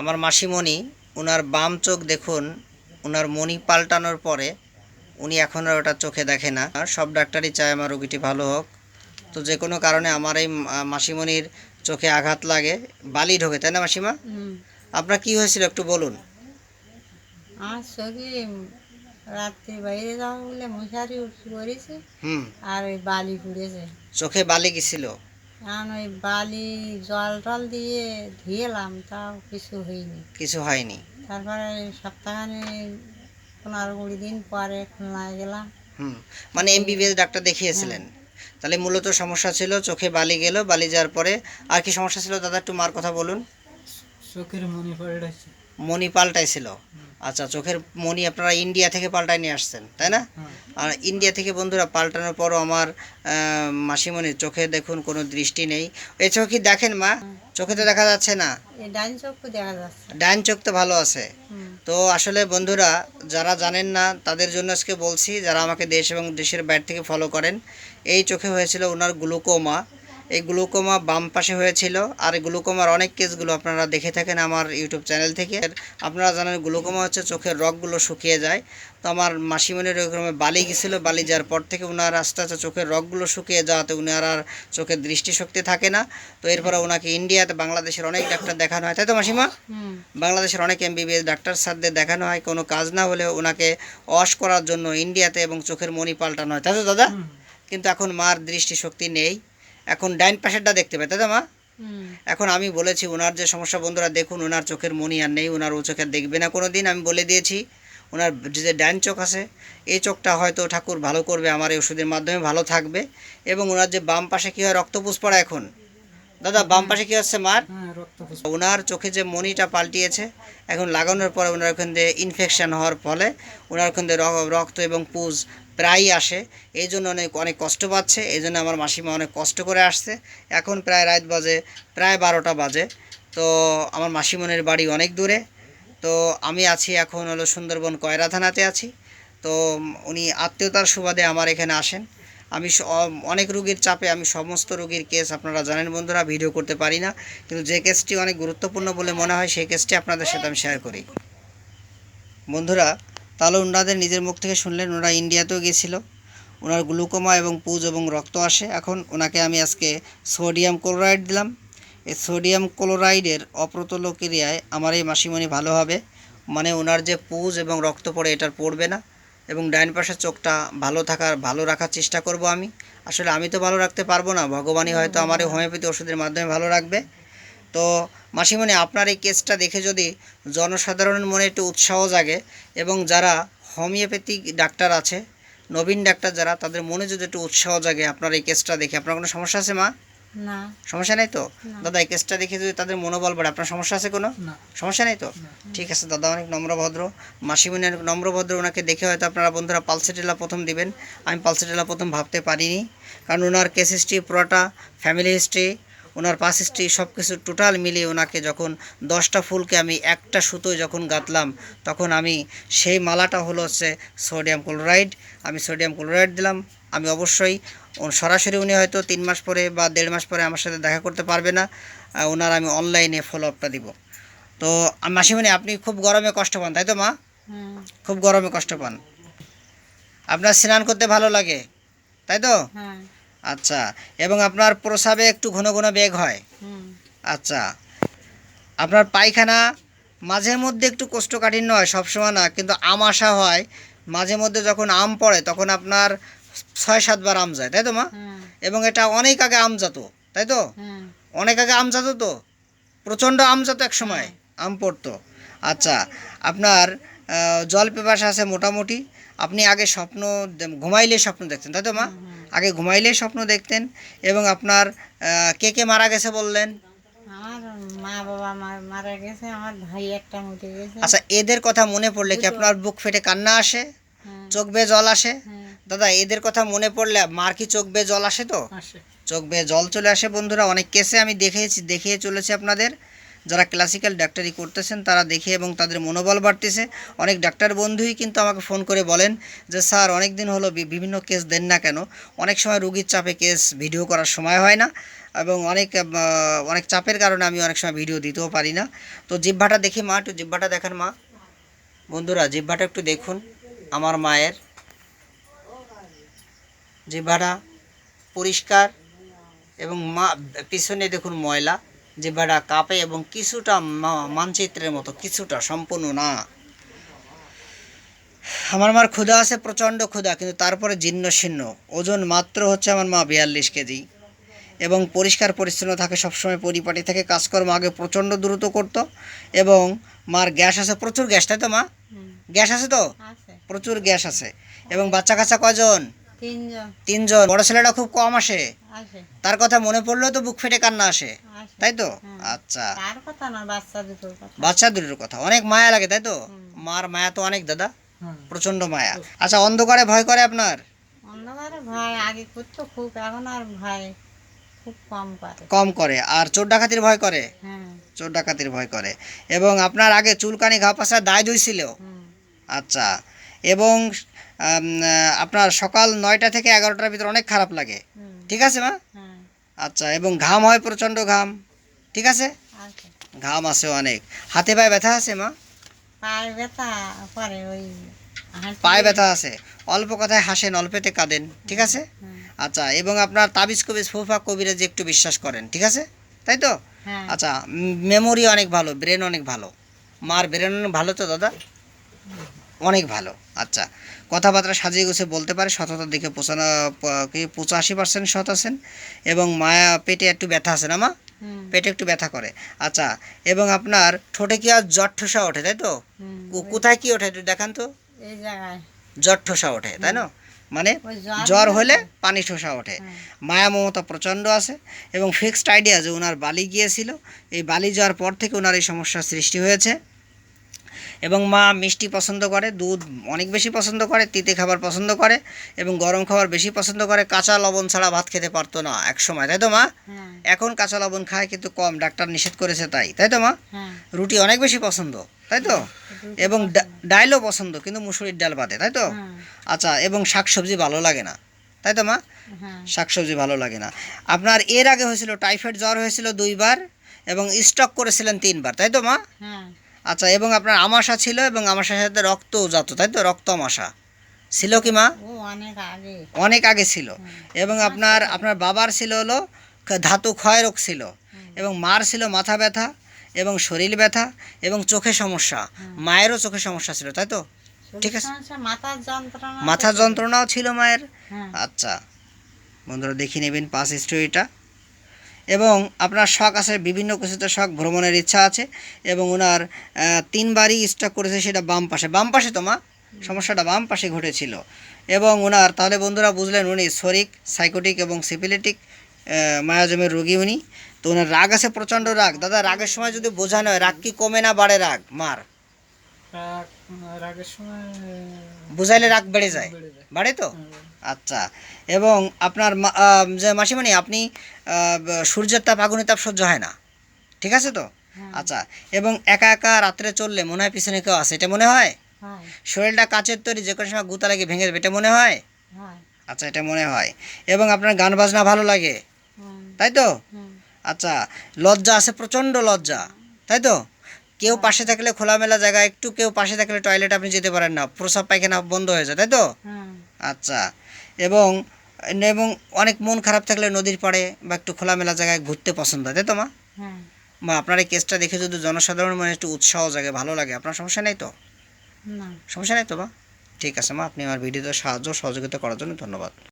আমার মাসিমণি ওনার বাম চোখ দেখুন ওনার মণি পাল্টানোর পরে উনি এখন আর ওটা চোখে দেখে না। আর সব ডাক্তারই চায় আমার রোগীটি ভালো হোক। তো যে কোনো কারণে আমার এই মাসিমণির চোখে আঘাত লাগে বালি ঢোকে তাই না মাসিমা? আপনার কি হয়েছিল একটু বলুন। চোখে রাত্রি বাইরে যাওয়া বলে মশারি হুম। আর ওই বালি পুড়েছে। চোখে বালি গেছিল? কারণ ওই বালি জল টল দিয়ে ধুয়েলাম তাও কিছু হয়নি। কিছু হয়নি। তারপরে সপ্তাহখানে পনেরো কুড়ি দিন পরে খুলনায় গেলাম। হুম মানে এমবিবিএস ডাক্তার দেখিয়েছিলেন। তাহলে মূলত সমস্যা ছিল চোখে বালি গেল বালি যাওয়ার পরে আর কি সমস্যা ছিল? দাদা একটু মার কথা বলুন। চোখের মনি পাল্টাইছে। মণি পাল্টাইছিল। আচ্ছা চোখের মণি আপনারা ইন্ডিয়া থেকে পাল্টায় নিয়ে আসছেন তাই না? আর ইন্ডিয়া থেকে বন্ধুরা পাল্টানোর পরও আমার আহ, মাসিমণির চোখে দেখুন কোনো দৃষ্টি নেই। এই চোখ কি দেখেন মা? চোখে তো দেখা যাচ্ছে না। ডাইন দেখা যাচ্ছে। ডাইন চোখ তো ভালো আছে। তো আসলে বন্ধুরা যারা জানেন না তাদের জন্য আজকে বলছি যারা আমাকে দেশ এবং দেশের বাইরে থেকে ফলো করেন এই চোখে হয়েছিল ওনার গ্লুকোমা। এই গ্লুকোমা বাম পাশে হয়েছিল আর গ্লুকোমার অনেক কেসগুলো আপনারা দেখে থাকেন আমার ইউটিউব চ্যানেল থেকে। আপনারা জানেন গ্লুকোমা হচ্ছে চোখের রগগুলো শুকিয়ে যায়। তো আমার মাসিমণির ওইরকম বালি গেছিল বালি যাওয়ার পর থেকে ওনার আস্তে আস্তে চোখের রগগুলো শুকিয়ে যাওয়াতে উনার আর চোখের দৃষ্টিশক্তি থাকে না। তো এরপরে ওনাকে ইন্ডিয়াতে বাংলাদেশের অনেক ডাক্তার দেখানো হয়। তাই তো মাসিমা? বাংলাদেশের অনেক এমবিবিএস ডাক্তার সাথে দেখানো হয়। কোনো কাজ না হলেও ওনাকে ওয়াশ করার জন্য ইন্ডিয়াতে এবং চোখের মণি পাল্টানো হয়। তাই তো দাদা? কিন্তু এখন মার দৃষ্টিশক্তি নেই। এখন ডাইন পাশেরটা দেখতে পাই তাই তো মা? এখন আমি বলেছি ওনার যে সমস্যা বন্ধুরা দেখুন ওনার চোখের মনি আর নেই ওনার ও চোখে দেখবে না কোনো দিন আমি বলে দিয়েছি ওনার যে ডাইন চোখ আছে এই চোখটা হয়তো ঠাকুর ভালো করবে আমার এই ওষুধের মাধ্যমে ভালো থাকবে। এবং ওনার যে বাম পাশে কী হয় রক্তপুষ পড়া এখন? দাদা বাম পাশে কী হচ্ছে মার? হ্যাঁ ওনার চোখে যে মনিটা পাল্টিয়েছে এখন লাগানোর পরে ওনার ওখান দিয়ে ইনফেকশন হওয়ার ফলে ওনার ওখান দিয়ে রক্ত এবং পুজ প্রায়ই আসে। এই জন্য অনেক অনেক কষ্ট পাচ্ছে। এই জন্য আমার মাসিমা অনেক কষ্ট করে আসছে। এখন প্রায় রাত বাজে, প্রায় বারোটা বাজে। তো আমার মাসিমনের বাড়ি অনেক দূরে। তো আমি আছি এখন হলো সুন্দরবন কয়রা থানাতে আছি। তো উনি আত্মীয়তার সুবাদে আমার এখানে আসেন। আমি অনেক রোগীর চাপে আমি সমস্ত রোগীর কেস আপনারা জানেন বন্ধুরা, ভিডিও করতে পারি না। কিন্তু যে কেসটি অনেক গুরুত্বপূর্ণ বলে মনে হয়, সেই কেসটি আপনাদের সাথে আমি শেয়ার করি। বন্ধুরা তাহলে ওনাদের নিজের মুখ থেকে শুনলেন, ওনারা ইন্ডিয়াতেও গেছিল। ওনার গ্লুকোমা এবং পুজ এবং রক্ত আসে। এখন ওনাকে আমি আজকে সোডিয়াম ক্লোরাইড দিলাম। এই সোডিয়াম ক্লোরাইডের অপ্রতুল ক্রিয়ায় আমার এই মাসিমণি ভালো হবে। মানে ওনার যে পুজ এবং রক্ত পড়ে এটার পড়বে না। এবং ডাইন পাশের চোখটা ভালো থাকার, ভালো রাখার চেষ্টা করব আমি। আসলে আমি তো ভালো রাখতে পারব না। ভগবানই হয়তো আমার হোমিওপ্যাথি ওষুধের মাধ্যমে ভালো রাখবে। তো মাসিমণি আপনার এই কেসটা দেখে যদি জনসাধারণের মনে একটু উৎসাহ জাগে এবং যারা হোমিওপ্যাথিক ডাক্তার আছে নবীন ডাক্তার যারা তাদের মনে যদি একটু উৎসাহ জাগে আপনার এই কেসটা দেখে আপনার কোনো সমস্যা আছে মা? না। সমস্যা নেই তো? দাদা এই কেসটা দেখে যদি তাদের মনোবল বাড়ে আপনার সমস্যা আছে কোনো? সমস্যা নেই তো? ঠিক আছে দাদা অনেক নম্রভদ্র। মাসিমণি অনেক নম্রভদ্র ওনাকে দেখে হয়তো আপনারা বন্ধুরা পালসেটেলা প্রথম দিবেন। আমি পালসেটেলা প্রথম ভাবতে পারিনি। কারণ ওনার কেস হিস্ট্রি পুরোটা ফ্যামিলি হিস্ট্রি ওনার পাস হিস্ট্রি সব কিছু টোটাল মিলিয়ে ওনাকে যখন দশটা ফুলকে আমি একটা সুতোয় যখন গাঁথলাম তখন আমি সেই মালাটা হলো হচ্ছে সোডিয়াম ক্লোরাইড। আমি সোডিয়াম ক্লোরাইড দিলাম। আমি অবশ্যই সরাসরি উনি হয়তো তিন মাস পরে বা দেড় মাস পরে আমার সাথে দেখা করতে পারবে না। ওনার আমি অনলাইনে ফলো আপটা দিব। তো মাসিমণি আপনি খুব গরমে কষ্ট পান তাই তো মা? খুব গরমে কষ্ট পান। আপনার স্নান করতে ভালো লাগে তাই তো? হ্যাঁ। আচ্ছা এবং আপনার প্রসাবে একটু ঘন ঘন বেগ হয়। আচ্ছা আপনার পায়খানা মাঝে মধ্যে একটু কোষ্ঠকাঠিন্য হয় সবসময় না কিন্তু আম আসা হয় মাঝে মধ্যে যখন আম পড়ে তখন আপনার ছয় সাতবার আম যায় তাই তো মা? এবং এটা অনেক আগে আম জাত তাই তো? অনেক আগে আম জাতো তো? প্রচণ্ড আম জাতো এক সময় আম পড়তো। আচ্ছা আপনার জল পেপাসা আছে মোটামুটি আপনি আগে স্বপ্ন ঘুমাইলে স্বপ্ন দেখতেন তাই তো মা? আগে ঘুমাইলে স্বপ্ন দেখতেন এবং আপনার কে কে মারা গেছে বললেন? আমার মা বাবা মারা গেছে আমার ভাই একটা মরে গেছে। আচ্ছা এদের কথা মনে পড়লে কি আপনার বুক ফেটে কান্না আসে? হ্যাঁ। চোখ বেয়ে জল আসে? হ্যাঁ। দাদা এদের কথা মনে পড়লে মার কি চোখ বেয়ে জল আসে তো? চোখ বেয়ে জল চলে আসে বন্ধুরা অনেক কেসে আমি দেখেছি দেখিয়ে চলেছি আপনাদের। যারা ক্লাসিক্যাল ডাক্তারি করতেছেন, তারা দেখে এবং তাদের মনোবল বাড়তেছে। অনেক ডাক্তার বন্ধুই কিন্তু আমাকে ফোন করে বলেন যে, স্যার অনেক দিন হলো বিভিন্ন কেস দেন না কেন? অনেক সময় রুগীর চাপে কেস ভিডিও করার সময় হয় না এবং অনেক অনেক চাপের কারণে আমি অনেক সময় ভিডিও দিতেও পারি না। তো জিহ্বাটা দেখি মা, একটু জিহ্বাটা দেখান মা। বন্ধুরা, জিহ্বাটা একটু দেখুন, আমার মায়ের। জিহ্বাটা পরিষ্কার এবং মা, পিছনে দেখুন ময়লা। জিহ্বাটা কাঁপে এবং কিছুটা মানচিত্রের মতো কিছুটা সম্পূর্ণ না। আমার মার ক্ষুধা আছে প্রচণ্ড ক্ষুধা কিন্তু তারপরে জীর্ণ শীর্ণ। ওজন মাত্র হচ্ছে আমার মা বিয়াল্লিশ কেজি। এবং পরিষ্কার পরিচ্ছন্ন থাকে সবসময় পরিপাটি থেকে কাজকর্ম আগে প্রচণ্ড দ্রুত করতো। এবং মার গ্যাস আছে প্রচুর গ্যাস তাই তো মা? গ্যাস আছে তো? প্রচুর গ্যাস আছে। এবং বাচ্চা কাচ্চা কজন তিনজন। তিনজন। বড় ছেলেটা খুব কম আসে। তার কথা মনে পড়লেও তো বুক ফেটে কান্না আসে। তাই তো? আচ্ছা। তার কথা না বাচ্চা দুটোর কথা। বাচ্চা দুটোর কথা। অনেক মায়া লাগে তাই তো? মার মায়া তো অনেক দাদা। হ্যাঁ প্রচণ্ড মায়া। আচ্ছা অন্ধকারে ভয় করে আপনার? অন্ধকারে ভয় আগে করতো খুব এখন আর ভয় খুব কম করে। কম করে। আর চোর ডাকাতির ভয় করে? হ্যাঁ। চোর ডাকাতির ভয় করে। এবং আপনার আগে চুলকানি ঘা পাশা দায় ধুইছিল হুম। আচ্ছা। এবং আপনার সকাল নয়টা থেকে এগারোটার ভিতরে অনেক খারাপ লাগে। ঠিক আছে মা হ্যাঁ। আচ্ছা এবং ঘাম হয় প্রচণ্ড ঘাম। ঠিক আছে? ঘাম আছে অনেক। হাতে পায়ে ব্যথা আছে মা? পায়ে ব্যথা ওই পায়ে ব্যথা আছে। অল্প কথায় হাসেন অল্পেতে কাঁদেন। ঠিক আছে? আচ্ছা এবং আপনার তাবিজ কবিজ ফুফা কবিরাজ একটু বিশ্বাস করেন। ঠিক আছে? তাই তো? হ্যাঁ। আচ্ছা মেমোরি অনেক ভালো ব্রেন অনেক ভালো। মার ব্রেন অনেক ভালো তো দাদা? অনেক ভালো। আচ্ছা কথাবার্তা সাজিয়ে গুছিয়ে বলতে পারে সততার দিকে পঁচানো কি পঁচাশি পার্সেন্ট সৎ আছেন এবং মায়া পেটে একটু ব্যথা আছে না মা? হুম। পেটে একটু ব্যথা করে। আচ্ছা এবং আপনার ঠোঁটে কি আর জ্বর ঠোসা ওঠে তাই তো? কোথায় কি ওঠে একটু দেখান তো। জ্বর ঠোসা ওঠে তাই না? মানে জ্বর হলে পানি ঠোসা ওঠে। মায়া মমতা প্রচণ্ড আছে এবং ফিক্সড আইডিয়া যে ওনার বালি গিয়েছিল। এই বালি যাওয়ার পর থেকে ওনার এই সমস্যার সৃষ্টি হয়েছে। এবং মা মিষ্টি পছন্দ করে দুধ অনেক বেশি পছন্দ করে তিতে খাবার পছন্দ করে এবং গরম খাবার বেশি পছন্দ করে। কাঁচা লবণ ছাড়া ভাত খেতে পারতো না এক সময় তাই তো মা? হ্যাঁ। এখন কাঁচা লবণ খায় কিন্তু কম ডাক্তার নিষেধ করেছে তাই তাই তো মা? হ্যাঁ। রুটি অনেক বেশি পছন্দ তাই তো? এবং ডা- ডালও পছন্দ কিন্তু মুসুরির ডাল বাদে তাই তো? হ্যাঁ। আচ্ছা এবং শাকসবজি ভালো লাগে না তাই তো মা? হ্যাঁ। শাকসবজি ভালো লাগে না। আপনার এর আগে হয়েছিল টাইফয়েড জ্বর হয়েছিল দুইবার এবং স্টক করেছিলেন তিনবার তাই তো মা? হ্যাঁ। আচ্ছা এবং আপনার আমাশা ছিল এবং আমাশার সাথে রক্তও যেত তাই তো? রক্ত আমাশা। ছিল কি মা? অনেক আগে। অনেক আগে ছিল। এবং আপনার আপনার বাবার ছিল হলো ধাতু ক্ষয় রোগ ছিল। এবং মার ছিল মাথা ব্যথা এবং শরীর ব্যথা এবং চোখে সমস্যা। মায়েরও চোখে সমস্যা ছিল তাই তো? ঠিক আছে। মাথার যন্ত্রণাও ছিল। মায়ের? হ্যাঁ। আচ্ছা। বন্ধুরা দেখে নেবেন পাস স্টোরিটা এবং আপনার শখ আছে, বিভিন্ন কিছুতে শখ, ভ্রমণের ইচ্ছা আছে এবং ওনার তিনবারই স্টক করেছে সেটা বাম পাশে। বাম পাশে তো মা, সমস্যাটা বাম পাশে ঘটেছিল। এবং ওনার, তাহলে বন্ধুরা বুঝলেন, উনি শরিক সাইকোটিক এবং সিপিলিটিক মায়াজমের রোগী উনি। তো ওনার রাগ আছে, প্রচণ্ড রাগ। দাদা, রাগের সময় যদি বোঝানো হয়, রাগ কি কমে না বাড়ে রাগ? মার। বুঝাইলে রাগ বেড়ে যায়। বেড়ে তো? হ্যাঁ, আচ্ছা। এবং আপনার যে মাসিমণি আপনি সূর্যের তাপ আগুনের তাপ সহ্য হয় না। ঠিক আছে তো? হ্যাঁ, আচ্ছা। এবং একা একা রাত্রে চললে মনে হয় পিছনে কেউ আছে এটা মনে হয়? হয়। শরীরটা কাচের তৈরি যে কোনো সময় গুতা লাগে ভেঙে যাবে এটা মনে হয়? হয়। আচ্ছা এটা মনে হয়। এবং আপনার গান বাজনা ভালো লাগে? তাই তো? আচ্ছা। লজ্জা আছে প্রচণ্ড লজ্জা। তাই তো? কেউ পাশে থাকলে খোলামেলা জায়গা একটু কেউ পাশে থাকলে টয়লেট আপনি যেতে পারেন না। প্রসাব পায়খানা বন্ধ হয়ে যায় তাই তো? আচ্ছা। এবং এবং অনেক মন খারাপ থাকলে নদীর পাড়ে বা একটু খোলামেলা জায়গায় ঘুরতে পছন্দ হয় তাই তো মা? হ্যাঁ। মা আপনার এই কেসটা দেখে যদি জনসাধারণ মানে একটু উৎসাহ জাগে ভালো লাগে আপনার সমস্যা নেই তো? সমস্যা নেই তো মা? ঠিক আছে মা আপনি আমার ভিডিওতে সাহায্য সহযোগিতা করার জন্য ধন্যবাদ।